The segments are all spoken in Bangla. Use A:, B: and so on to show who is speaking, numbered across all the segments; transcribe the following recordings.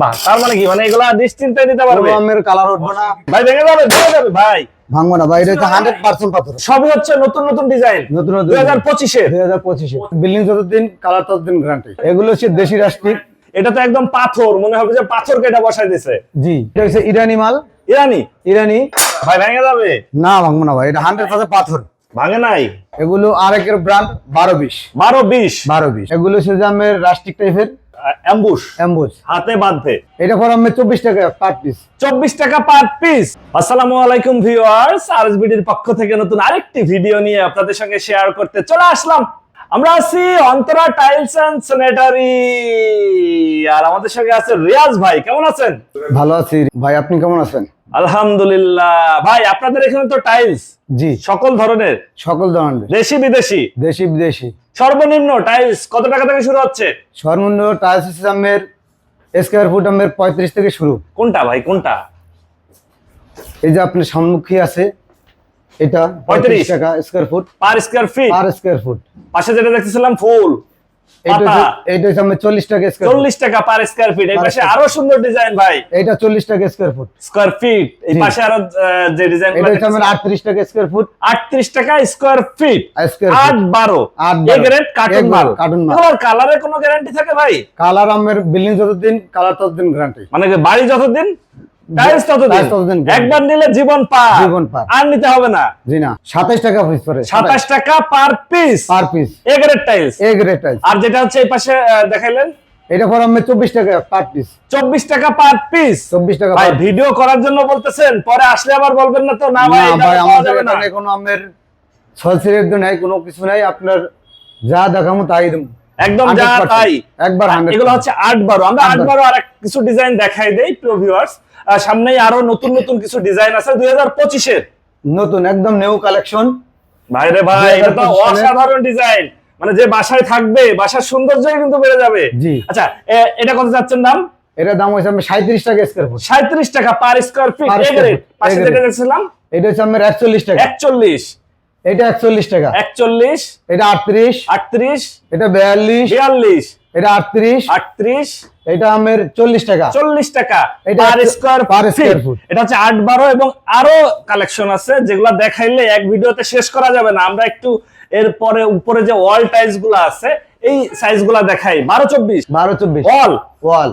A: বাহ তার মানে কি? মানে এগুলা নিতে পারবে?
B: কালার উঠবে না।
A: ভাই ভেঙে যাবে ভেঙে যাবে ভাই।
B: ভাঙবো না ভাই এটা হচ্ছে হান্ড্রেড পার্সেন্ট পাথর।
A: সবই হচ্ছে নতুন নতুন ডিজাইন
B: নতুন নতুন
A: দুই হাজার পঁচিশের
B: দুই হাজার পঁচিশে। বিল্ডিং যতদিন কালার ততদিন গ্যারান্টি এগুলো হচ্ছে দেশি রাষ্ট্রিক
A: এটা তো একদম পাথর মনে হবে যে পাথর কেটে বসাই
B: জি এটা হচ্ছে ইরানি মাল।
A: ইরানি?
B: ইরানি।
A: ভাই ভেঙে যাবে?
B: না ভাঙবো না ভাই এটা হান্ড্রেড পার্সেন্ট পাথর।
A: ভাঙে নাই?
B: এগুলো আরেকের ব্র্যান্ড বারো বিশ।
A: বারো বিশ?
B: বারো বিশ। এগুলো হচ্ছে রাষ্ট্রিক টাইপের
A: অ্যাম্বুশ
B: অ্যাম্বুজ
A: হাতে বাঁধবে
B: এটা পর আমি চব্বিশ টাকা পার পিস
A: চব্বিশ টাকা পার পিস আসসালামু আলাইকুম ভিউয়ার্স আরএসবিডির পক্ষ থেকে নতুন আরেকটি ভিডিও নিয়ে আপনাদের সঙ্গে শেয়ার করতে চলে আসলাম। আমরা আছি অন্তরা টাইলস এন্ড স্যানিটারি আর আমাদের সঙ্গে আছে রিয়াজ ভাই। কেমন আছেন?
B: ভালো আছি। ভাই আপনি কেমন আছেন?
A: আলহামদুলিল্লাহ। ভাই আপনাদের এখানে তো টাইলস
B: জি।
A: সকল ধরনের।
B: সকল ধরনের।
A: দেশি বিদেশি
B: দেশি বিদেশি
A: সর্বনিম্ন টাইলস কত টাকা থেকে শুরু হচ্ছে?
B: সর্বনিম্ন টাইলস আমের স্কোয়ার ফুট আমের পঁয়ত্রিশ থেকে শুরু।
A: কোনটা ভাই কোনটা?
B: এই যে আপনার সম্মুখী আছে এটা
A: 35
B: পঁয়ত্রিশ। টাকা square foot
A: per square feet
B: per square foot
A: পাশে যেটা দেখতেছিলাম ফুল।
B: এটা হচ্ছে- টাকা স্কোয়ার ফুট
A: টাকা পার স্কয়ার ফিট এই পাশে আরও সুন্দর ডিজাইন ভাই।
B: এটা চল্লিশ টাকা স্কোয়ার ফুট
A: স্কয়ার ফিট এই পাশে আরও যে ডিজাইন
B: এটা হচ্ছে আমার আটত্রিশ টাকা স্কোয়ার ফুট
A: আটত্রিশ টাকা স্কয়ার ফিট
B: স্কোয়ার
A: আট
B: ফুট
A: বারো।
B: আট
A: এই
B: বারো।
A: গ্রেড কার্টুন মাল।
B: মাল।
A: কালারের কোনো গ্যারান্টি থাকে ভাই?
B: কালার আমের বিল্ডিং যতদিন কালার ততদিন গ্যারান্টি
A: মানে বাড়ি যতদিন টাইলস ততদিন?
B: টাইলস ততদিন guarantee।
A: একবার নিলে জীবন পা
B: জীবন পার।
A: আর নিতে হবে না।
B: জি না সাতাইশ টাকা পিস পরে
A: সাতাশ টাকা per piece
B: per piece
A: A grade tiles
B: A grade tiles
A: আর যেটা হচ্ছে এই পাশে দেখাইলেন?
B: এটা পর আমি চব্বিশ টাকা পার পিস
A: চব্বিশ টাকা পার পিস
B: চব্বিশ টাকা
A: ভাই ভিডিও করার জন্য বলতেছেন পরে আসলে আবার বলবেন না তো। না ভাই
B: আমাদের কোনো আমের সলসিরের নাই কোনো কিছু নাই। আপনার যা দেখামো তাই দেবো।
A: একদম যা তাই।
B: একবার
A: এগুলো হচ্ছে আট বারো আমরা
B: আট
A: বারো আর কিছু ডিজাইন দেখাই দেই প্রিয় ভিউয়ার্স সামনেই আরও নতুন নতুন কিছু ডিজাইন আছে দুই হাজার পঁচিশের।
B: নতুন একদম নিউ কালেকশন
A: ভাইরে ভাই এটা তো অসাধারণ ডিজাইন মানে যে বাসায় থাকবে বাসার সৌন্দর্যই কিন্তু বেড়ে যাবে। আচ্ছা এটা কত যাচ্ছেন দাম?
B: এটা দাম হচ্ছে আমি সাঁত্রিশ টাকা স্কোয়ার ফুট
A: সাঁত্রিশ টাকা পার স্কোয়ার ফিট পাশে যেটা দেখছিলাম?
B: এটা হচ্ছে আমার একচল্লিশ টাকা।
A: একচল্লিশ।
B: এটা একচল্লিশ টাকা।
A: একচল্লিশ
B: এটা আটত্রিশ
A: আটত্রিশ
B: এটা বিয়াল্লিশ
A: বিয়াল্লিশ
B: এটা আটত্রিশ
A: আটত্রিশ
B: এটা আমের চল্লিশ টাকা।
A: চল্লিশ টাকা
B: এটা আর
A: স্কোয়ার পার
B: স্কোয়ার ফুট
A: এটা হচ্ছে আট বারো এবং আরও কালেকশন আছে যেগুলো দেখাইলে এক ভিডিওতে শেষ করা যাবে না। আমরা একটু এরপরে উপরে যে ওয়াল টাইলসগুলো আছে এই সাইজগুলা দেখাই। বারো চব্বিশ।
B: বারো চব্বিশ।
A: ওয়াল
B: ওয়াল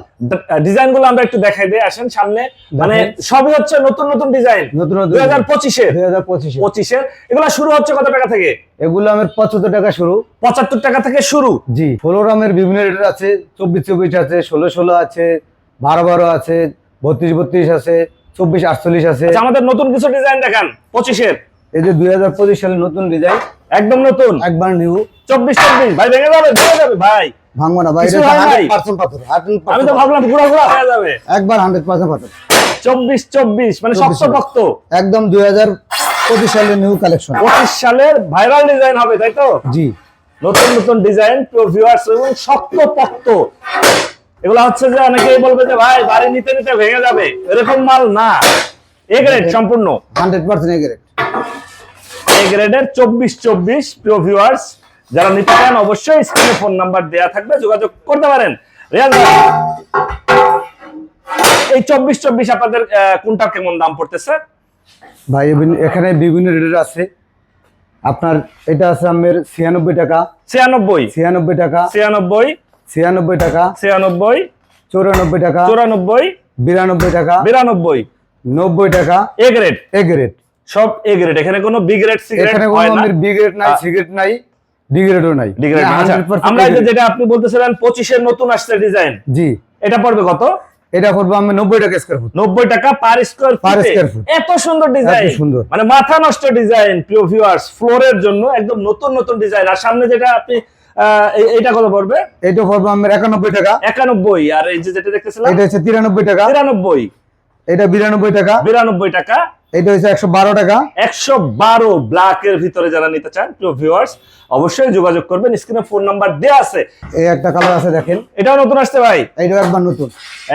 A: ডিজাইনগুলো আমরা একটু দেখাই দিই আসেন সামনে। মানে সবই হচ্ছে নতুন নতুন ডিজাইন
B: নতুন নতুন
A: দুই হাজার পঁচিশে
B: দুই হাজার পঁচিশে।
A: পঁচিশের এগুলো শুরু হচ্ছে কত টাকা থেকে?
B: এগুলো আমার পঁচাত্তর টাকা শুরু।
A: পঁচাত্তর টাকা থেকে শুরু।
B: জি ষোলো রামের বিভিন্ন রেটের আছে। চব্বিশ চব্বিশ আছে ষোলো ষোলো আছে বারো বারো আছে বত্রিশ বত্রিশ আছে চব্বিশ আটচল্লিশ আছে।
A: আচ্ছা আমাদের নতুন কিছু ডিজাইন দেখান পঁচিশের।
B: এই যে দুই হাজার পঁচিশ সালের নতুন ডিজাইন
A: একদম নতুন?
B: একবার নিউ
A: চব্বিশ চব্বিশ। ভাই ভেঙে যাবে ভেঙে যাবে ভাই।
B: ভাঙবো না ভাই পার্সেন্ট পাথর
A: আমি তো ভাবলাম ঘুরা ঘুরা হয়ে যাবে।
B: একবার হান্ড্রেড পার্সেন্ট পাথর।
A: চব্বিশ চব্বিশ মানে
B: 24
A: শক্ত
B: একদম দুই হাজার পঁচিশ সালের নিউ কালেকশন
A: পঁচিশ সালের ভাইরাল ডিজাইন হবে তাই তো?
B: জি।
A: নতুন নতুন ডিজাইন প্রো ভিউয়ার্স এবং শক্ত পক্ত। এগুলো হচ্ছে যে অনেকেই বলবে যে ভাই বাড়ি নিতে নিতে ভেঙে যাবে। এরকম মাল না। এ গ্রেড সম্পূর্ণ।
B: Hundred percent A grade
A: A গ্রেডের চব্বিশ চব্বিশ প্রিয় ভিউয়ার্স যারা নিতে চান অবশ্যই স্ক্রিনে ফোন নাম্বার দেওয়া থাকবে যোগাযোগ করতে পারেন। রিয়াজ ভাই, এই চব্বিশ চব্বিশ আপনাদের কোনটা কেমন দাম পড়তেছে?
B: ভাই এখানে বিভিন্ন রেটের আছে। আপনার এটা আছে আমের ছিয়ানব্বই টাকা।
A: ছিয়ানব্বই।
B: ছিয়ানব্বই টাকা।
A: ছিয়ানব্বই।
B: ছিয়ানব্বই টাকা।
A: ছিয়ানব্বই।
B: চৌরানব্বই টাকা।
A: চুরানব্বই।
B: বিরানব্বই টাকা।
A: বিরানব্বই।
B: নব্বই টাকা।
A: এ গ্রেড
B: এ গ্রেড
A: সব এ গ্রেড এখানে কোনো বি গ্রেড সি গ্রেড
B: এখানে কোনো
A: হয় না।
B: বি গ্রেড নাই সি গ্রেড নাই ডি গ্রেডও নাই।
A: ডি গ্রেড আচ্ছা আমরা যেটা আপনি বলতেছিলেন পঁচিশের নতুন আসছে ডিজাইন
B: জি।
A: এটা পড়বে কত?
B: এটা করব আমি নব্বই টাকা স্কোয়ার ফুট
A: নব্বই টাকা পার স্কোয়ার
B: Per
A: ফিটে
B: square foot।
A: এত সুন্দর ডিজাইন
B: এত সুন্দর।
A: মানে মাথা নষ্ট ডিজাইন প্রিয় ভিউয়ার্স ফ্লোরের জন্য একদম নতুন নতুন ডিজাইন আর সামনে যেটা আপনি এইটা কত পড়বে?
B: এটা করব আমার একানব্বই টাকা।
A: একানব্বই। আর এই যে যেটা দেখতেছিলাম
B: এটা হচ্ছে তিরানব্বই টাকা।
A: তিরানব্বই।
B: এটা বিরানব্বই টাকা।
A: বিরানব্বই টাকা।
B: এটা হচ্ছে একশো বারো টাকা।
A: একশো বারো ব্ল্যাকের ভিতরে যারা নিতে চান প্রিয় ভিউয়ার্স অবশ্যই যোগাযোগ করবেন। স্ক্রিনে ফোন নাম্বার দেওয়া আছে।
B: এই একটা কালার আছে দেখেন।
A: এটাও নতুন আসছে ভাই?
B: এইটা একবার নতুন।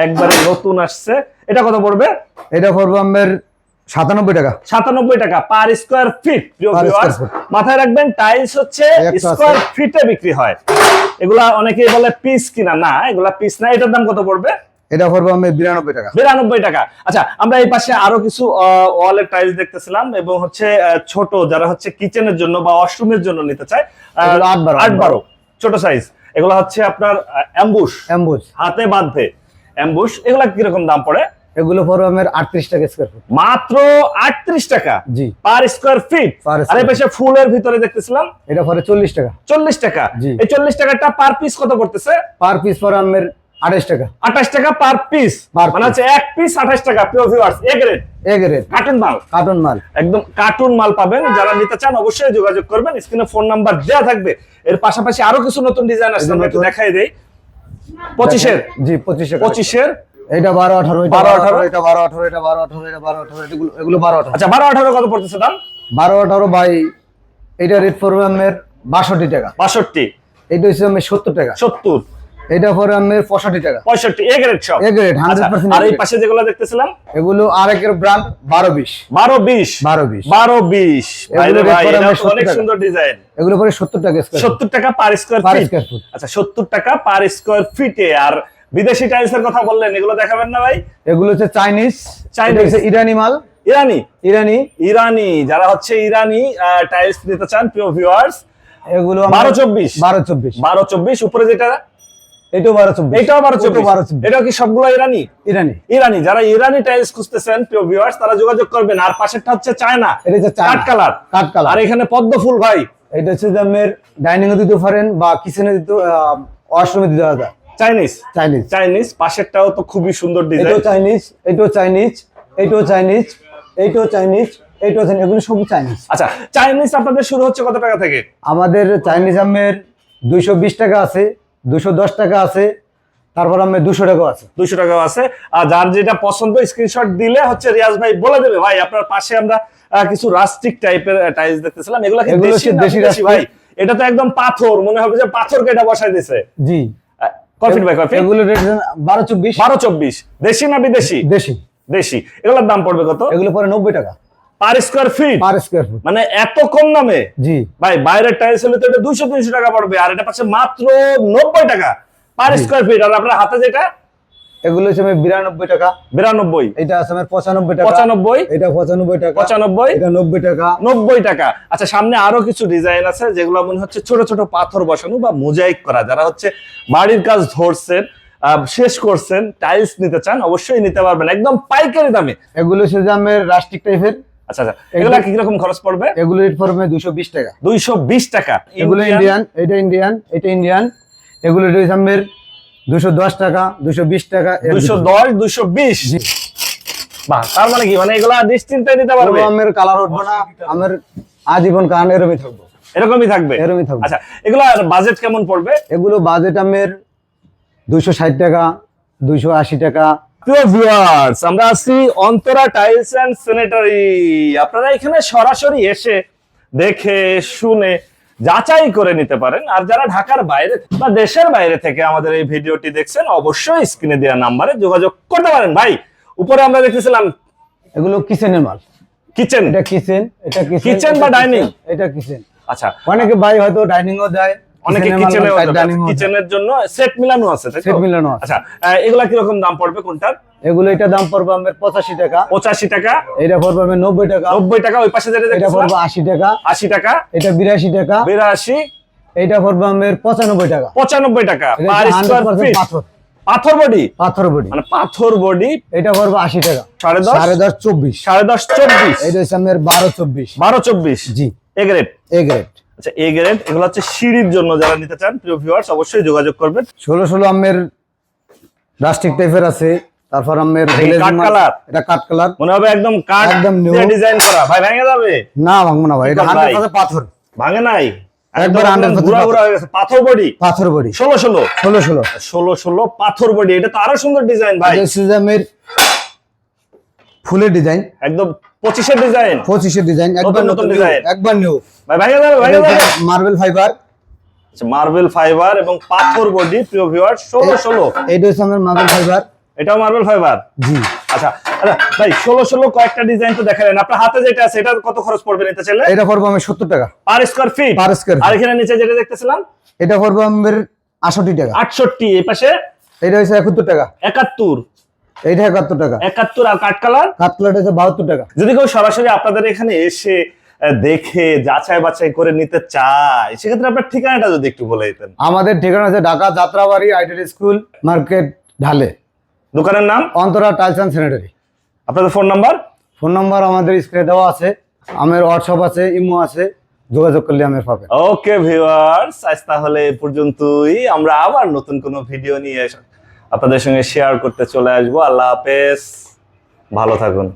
A: একবারে নতুন আসছে। এটা কত পড়বে?
B: এটা করব আমার সাতানব্বই টাকা।
A: সাতানব্বই টাকা পার স্কোয়ার ফিট প্রিয়। মাথায় রাখবেন টাইলস হচ্ছে। স্কোয়ার ফিটে বিক্রি হয়। এগুলা অনেকেই বলে পিস কিনা। না এগুলা পিস না। এটার দাম কত পড়বে?
B: এটা পড়বে আমি বিরানব্বই টাকা।
A: বিরানব্বই টাকা। আচ্ছা আমরা এই পাশে আরও কিছু ওয়ালের টাইলস দেখতেছিলাম এবং হচ্ছে ছোট যারা হচ্ছে কিচেনের জন্য বা ওয়াশরুমের জন্য নিতে চায়
B: আট বারো,
A: আট বারো। ছোট সাইজ এগুলো হচ্ছে আপনার অ্যাম্বুশ
B: অ্যাম্বুজ
A: হাতে বাঁধবে অ্যাম্বুশ এগুলা কীরকম দাম পড়ে?
B: এগুলো আমার আটত্রিশ টাকা স্কোয়ার ফুট
A: মাত্র আটত্রিশ টাকা
B: জি।
A: পার স্কোয়ার ফিট আর এই পাশে ফুলের ভিতরে দেখতেছিলাম।
B: এটা পরে চল্লিশ টাকা।
A: চল্লিশ টাকা।
B: জি।
A: এই চল্লিশ টাকাটা পার পিস কত পড়তেছে?
B: পার পিস পরে আড়াইশ টাকা।
A: আঠাশ টাকা পার পিস মানে। হচ্ছে এক পিস আঠাশ টাকা প্রিয় ভিউয়ার্স এ গ্রেড
B: এক রেট
A: কার্টুন মাল।
B: কার্টন মাল।
A: একদম কার্টুন মাল পাবেন। যারা নিতে চান অবশ্যই যোগাযোগ করবেন। স্ক্রিনে ফোন নাম্বার দেওয়া থাকবে। এর পাশাপাশি আরও কিছু নতুন ডিজাইন আসছে আমরা একটু দেখাই দেই। পঁচিশের।
B: জি পঁচিশ টাকা
A: পঁচিশের।
B: এটা বারো আঠারো এটা
A: 12,
B: বারো
A: 18,
B: আঠারো এটা বারো আঠারো এটা বারো আঠারো এটা বারো আঠারো এগুলো এগুলো বারো আঠারো।
A: আচ্ছা বারো আঠারো কত পড়তেছে দাম?
B: বারো আঠারো বাই এটা রেট পড়বে আমার বাষট্টি টাকা।
A: বাষট্টি।
B: এটা হচ্ছে আমার সত্তর টাকা।
A: সত্তর।
B: এটা পরে আমার পঁয়ষট্টি টাকা।
A: পঁয়ষট্টি এ গ্রেড সব।
B: এ গ্রেড হান্ড্রেড
A: আচ্ছা,
B: পার্সেন্ট
A: আর এই পাশে যেগুলো দেখতেছিলাম?
B: এগুলো আরেকের ব্র্যান্ড বারো বিশ।
A: বারো বিশ।
B: বারো বিশ।
A: বারো বিশ। ভাই
B: rate করে
A: এটা
B: আমরা
A: তো
B: 70
A: অনেক সুন্দর ডিজাইন
B: এগুলো পরে সত্তর টাকা স্কোয়ার
A: সত্তর টাকা পার স্কোয়ার ফিট আচ্ছা সত্তর টাকা পার স্কোয়ার ফিটে আর বিদেশি টাইলস এর কথা বললেন এগুলো দেখাবেন না ভাই?
B: এগুলো হচ্ছে চাইনিজ ইরানি মাল।
A: ইরানি
B: ইরানি
A: ইরানি যারা হচ্ছে ইরানি টাইলস নিতে চান প্রিয় ভিউয়ার্স
B: এগুলো
A: বারো চব্বিশ।
B: বারো চব্বিশ।
A: বারো চব্বিশ উপরে যেটা
B: এটাও বারো চব্বিশ।
A: এটাও বারো চব্বিশ।
B: বারো চব্বিশ।
A: কি সবগুলো ইরানি?
B: ইরানি।
A: ইরানি। যারা ইরানি টাইলস খুঁজতেছেন প্রিয় ভিউয়ার্স তারা যোগাযোগ করবেন। আর পাশেরটা হচ্ছে চায়না।
B: এটা হচ্ছে
A: কাঠ কালার।
B: কাঠ কালার।
A: আর এখানে পদ্ম ফুল ভাই।
B: এটা হচ্ছে ডাইনিং এ দিতে পারেন বা কিচেনে দিতে ওয়াশরুমে দিতে পারেন।
A: চাইনিজ
B: চাইনিজ
A: চাইনিজ পাশেরটাও তো খুবই সুন্দর
B: এটাও
A: ডিজাইন
B: চাইনিজ এটাও চাইনিজ এটাও চাইনিজ এটাও চাইনিজ এটাও চাইনিজ এগুলো চাইনিজ
A: আচ্ছা চাইনিজ আপনাদের শুরু হচ্ছে কত টাকা থেকে?
B: আমাদের চাইনিজ আমের দুইশো বিশ টাকা আছে। দুশো দশ টাকা আছে তারপর আমের দুশো টাকাও আছে।
A: দুইশো টাকাও আছে। আর যার যেটা পছন্দ স্ক্রিনশট দিলে হচ্ছে রিয়াজ ভাই বলে দেবে ভাই আপনার পাশে আমরা কিছু রাস্টিক টাইপের টাইলস দেখতেছিলাম। এগুলো দেশি
B: দেশি
A: ভাই? এটা তো একদম পাথর মনে হবে যে পাথর কেটে বসাই দিছে।
B: জি।
A: কফি ভাই কফি
B: এগুলো রেট বারো চব্বিশ।
A: বারো চব্বিশ। দেশি না বিদেশি?
B: দেশি।
A: দেশি। এগুলোর দাম পড়বে কত?
B: এগুলো পরে নব্বই টাকা।
A: Per square feet
B: per square foot
A: মানে এত কম দামে?
B: জি।
A: ভাই বাইরের টাইলস হলে তো এটা দুইশো তিনশো টাকা পড়বে আর এটা পাচ্ছে মাত্র নব্বই টাকা পার স্কোয়ার ফিট আর আপনার হাতে যেটা?
B: এগুলো হচ্ছে বিরানব্বই টাকা।
A: বিরানব্বই।
B: এটা আছে পঁচানব্বই টাকা।
A: পঁচানব্বই?
B: এটা পঁচানব্বই টাকা।
A: পঁচানব্বই?
B: এটা নব্বই টাকা।
A: নব্বই টাকা। আচ্ছা সামনে আরও কিছু ডিজাইন আছে যেগুলো মনে হচ্ছে ছোট ছোট পাথর বসানো বা মোজাইক করা। যারা হচ্ছে বাড়ির কাজ ধরছেন আহ, শেষ করছেন টাইলস নিতে চান অবশ্যই নিতে পারবেন। একদম পাইকারি দামে।
B: এগুলো হচ্ছে যে আমার রাস্টিক টাইপের
A: আচ্ছা আচ্ছা। এগুলা কি রকম খরচ পড়বে?
B: এগুলো রেট পড়বে দুশো বিশ টাকা।
A: দুইশো বিশ টাকা।
B: এগুলো ইন্ডিয়ান এটা ইন্ডিয়ান এটা ইন্ডিয়ান এগুলো আমার টাকা দুশো বিশ টাকা এর
A: দুইশো
B: ভিতরে।
A: দশ দুইশো বিশ? বাহ তার মানে কি? মানে এগুলা নিশ্চিন্তায় নিতে পারবে?
B: আমের কালার উঠবে না আমার আজীবন কান এরমই থাকব।
A: এরকমই থাকবে?
B: এরমই থাকবে।
A: আচ্ছা এগুলা বাজেট কেমন পড়বে?
B: এগুলো বাজেট আমের দুইশো ষাট টাকা দুইশো আশি টাকা
A: প্রিয় ভিউয়ার্স আমরা আছি অন্তরা টাইলস এন্ড স্যানিটারি আপনারা এখানে সরাসরি এসে দেখে শুনে যাচাই করে নিতে পারেন। আর যারা ঢাকার বাইরে বা দেশের বাইরে থেকে আমাদের এই ভিডিওটি দেখছেন অবশ্যই স্ক্রিনে দেওয়া নাম্বারে যোগাযোগ করতে পারেন। ভাই উপরে আমরা দেখতেছিলাম
B: এগুলো কিচেনের মাল।
A: কিচেন
B: এটা কিচেন এটা কিচেন
A: বা dining?
B: এটা কিচেন
A: আচ্ছা।
B: অনেকে ভাই হয়তো ডাইনিং ও দেয়
A: অনেকে কিচেনে কিচেনের জন্য সেট মিলানো আছে?
B: Set মিলানো
A: আচ্ছা এগুলা কীরকম দাম পড়বে কোনটার?
B: এগুলো এটা দাম পড়বে আমার পঁচাশি টাকা।
A: পঁচাশি টাকা।
B: এটা পড়বে আমার নব্বই টাকা।
A: নব্বই টাকা ওই পাশে যেটা
B: এটা পড়বে আশি টাকা।
A: আশি টাকা।
B: এটা বিরাশি টাকা।
A: বিরাশি।
B: এটা পড়বে আমার পঁচানব্বই টাকা।
A: পঁচানব্বই টাকা
B: এটা
A: পার
B: হচ্ছে
A: স্কোয়ার
B: 100%
A: ফিট
B: পাথর।
A: পাথর বডি
B: পাথর বডি
A: মানে পাথর বডি
B: এটা পড়বে আশি টাকা।
A: সাড়ে দশ?
B: সাড়ে দশ চব্বিশ।
A: সাড়ে দশ চব্বিশ।
B: এটা হচ্ছে আমার বারো চব্বিশ।
A: বারো চব্বিশ।
B: জি।
A: এ গ্রেড
B: এ গ্রেড
A: আচ্ছা এ গ্রেড এগুলো হচ্ছে সিঁড়ির জন্য যারা নিতে চান প্রিয় ভিউয়ার্স অবশ্যই যোগাযোগ করবেন।
B: ষোলো ষোলো আমের রাস্টিক টাইপের আছে তারপর আমের
A: এটা কি কাঠ কালার?
B: এটা কাঠ কালার।
A: মনে হবে একদম কাঠ
B: একদম।
A: ডিজাইন করা। ভাই ভেঙে যাবে?
B: না ভাঙবো না ভাই এটা
A: কি কর ভাই?
B: হান্ড্রেড পাথর।
A: ভাঙে নাই?
B: একবার 100%
A: ঘুরা ঘুরা হয়ে গেছে। পাথর বডি?
B: পাথর বডি।
A: ষোলো ষোলো?
B: ষোলো ষোলো।
A: ষোলো ষোলো পাথর বডি এটা তো আরও সুন্দর ডিজাইন ভাই
B: এটা হচ্ছে যে আমের ফুলের ডিজাইন।
A: একদম পঁচিশের ডিজাইন।
B: পঁচিশের ডিজাইন একবার
A: নতুন ডিজাইন।
B: একবার নিউ।
A: ভাই যাবে
B: মার্বেল ফাইবার।
A: মার্বেল ফাইবার এবং পাথর বডি প্রিয় ভিউয়ার ষোলো ষোলো।
B: এইটা হচ্ছে আমার মার্বেল ফাইবার।
A: এটাও মার্বেল ফাইবার?
B: জি।
A: আচ্ছা আচ্ছা ভাই ষোলো ষোলো কয়েকটা ডিজাইন তো দেখালেন আপনার হাতে যেটা আছে এটা কত খরচ পড়বে নিতে চাইলে?
B: এটা পড়ব আমি সত্তর টাকা।
A: Per square feet
B: square feet।
A: আর এখানে নিচে যেটা দেখতেছিলাম?
B: এটা পড়ব আমার আষট্টি টাকা।
A: আটষট্টি এই পাশে?
B: এটা হচ্ছে একাত্তর টাকা।
A: একাত্তর।
B: এইটা একাত্তর টাকা।
A: একাত্তর আর কাঠ কালার?
B: কাতলাটা হচ্ছে বাহাত্তর টাকা।
A: যদি কেউ সরাসরি আপনাদের এখানে এসে দেখে যাচাই বাছাই করে নিতে চায় সেক্ষেত্রে আপনার ঠিকানাটা যদি একটু বলে দিতেন।
B: আমাদের ঠিকানা আছে Dhaka Jatrabari itel school market ঢালে।
A: দোকানের নাম?
B: Antara tiles and sanitary.
A: আপনাদের ফোন নাম্বার?
B: ফোন নম্বর আমাদের স্ক্রিনে দেওয়া আছে। আমার হোয়াটসঅ্যাপ আছে ইমো আছে। যোগাযোগ করলে আমার পাবেন।
A: ওকে ভিউয়ার্স আজ তাহলে পর্যন্তই। আমরা আবার নতুন কোনো ভিডিও নিয়ে আপনাদের সঙ্গে শেয়ার করতে চলে আসব। আল্লাহ হাফেজ। ভালো থাকুন।